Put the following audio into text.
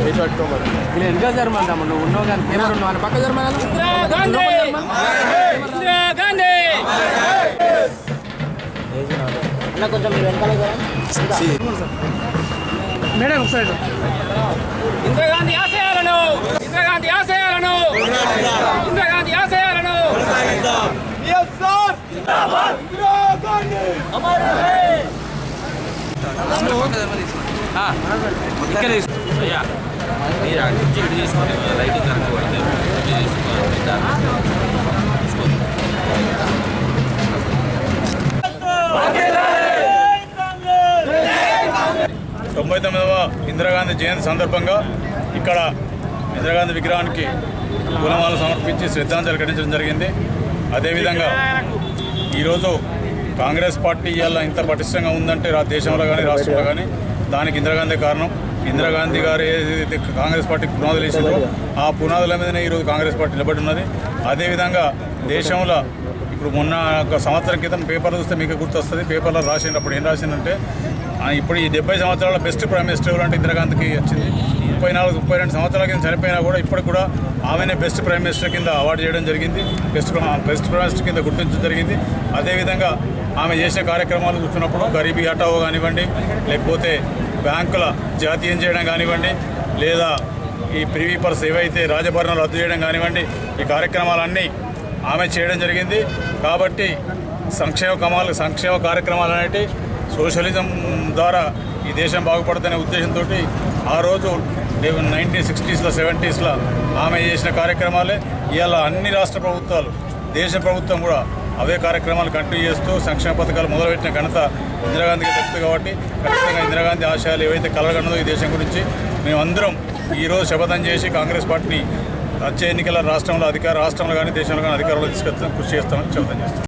వేసి పట్టుకోమని వీళ్ళు వెనక జరమని తమ్ముడు నువ్వు ఉన్నావు కానీ కెమెరా ఉన్నావు అని పక్క జరమని అన్న కొంచెం మీరు వెనకాల మేడం ఒకసారి ఇందిరాగాంధీ ఆశయాలను ఇందిరాగాంధీ ఆశయాలను ఇందిరాగాంధీ ఆశయాలను ఇక్కడ అయ్యా మీరు అటు నుంచి ఇటు తీసుకోండి. లైట్ కరెక్ట్ పడితే తీసుకోండి తొంభై తొమ్మిదవ ఇందిరాగాంధీ జయంతి సందర్భంగా ఇక్కడ ఇందిరాగాంధీ విగ్రహానికి పూలమాల సమర్పించి శ్రద్ధాంజలి ఘటించడం జరిగింది. అదేవిధంగా ఈరోజు కాంగ్రెస్ పార్టీ ఇవాళ ఇంత పటిష్టంగా ఉందంటే దేశంలో కానీ రాష్ట్రంలో కానీ దానికి ఇందిరాగాంధీ కారణం. ఇందిరాగాంధీ గారు ఏదైతే కాంగ్రెస్ పార్టీ పునాదులు వేసిందో ఆ పునాదుల మీదనే ఈరోజు కాంగ్రెస్ పార్టీ నిలబడి ఉన్నది. అదేవిధంగా దేశంలో ఇప్పుడు మొన్న ఒక సంవత్సరం క్రితం పేపర్లు చూస్తే మీకు గుర్తొస్తుంది. పేపర్లో రాసినప్పుడు ఏం రాసిందంటే ఇప్పుడు ఈ డెబ్బై సంవత్సరాల బెస్ట్ ప్రైమ్ మినిస్టర్ అంటే ఇందిరాగాంధీకి వచ్చింది. ముప్పై నాలుగు ముప్పై రెండు సంవత్సరాల కింద చనిపోయినా కూడా ఇప్పటికి కూడా ఆమెనే బెస్ట్ ప్రైమ్ మినిస్టర్ కింద అవార్డు చేయడం జరిగింది. బెస్ట్ బెస్ట్ ప్రైమ్ మినిస్టర్ కింద గుర్తించడం జరిగింది. అదేవిధంగా ఆమె చేసే కార్యక్రమాలు చూస్తున్నప్పుడు గరీబీ హటావో కానివ్వండి లేకపోతే బ్యాంకుల జాతీయం చేయడం కానివ్వండి లేదా ఈ ప్రీవీపర్స్ ఏవైతే రాజభరణాలు రద్దు చేయడం కానివ్వండి ఈ కార్యక్రమాలన్నీ ఆమె చేయడం జరిగింది. కాబట్టి సంక్షేమ కమాలు సంక్షేమ కార్యక్రమాలు అనేవి సోషలిజం ద్వారా ఈ దేశం బాగుపడదనే ఉద్దేశంతో ఆ రోజు నైన్టీన్ సిక్స్టీస్లో సెవెంటీస్లో ఆమె చేసిన కార్యక్రమాలే. ఇవాళ అన్ని రాష్ట్ర ప్రభుత్వాలు దేశ ప్రభుత్వం కూడా అవే కార్యక్రమాలు కంటిన్యూ చేస్తూ సంక్షేమ పథకాలు మొదలుపెట్టిన ఘనత ఇందిరాగాంధీకి దక్కుతుంది కాబట్టి ఖచ్చితంగా ఇందిరాగాంధీ ఆశయాలు ఏవైతే కలగన్నదో ఈ దేశం గురించి మేమందరం ఈరోజు శపథం చేసి కాంగ్రెస్ పార్టీని వచ్చే ఎన్నికల రాష్ట్రంలో అధికార రాష్ట్రంలో కానీ దేశంలో కానీ అధికారంలో తీసుకొస్తాం కృషి చేస్తామని శపథం చేస్తాం.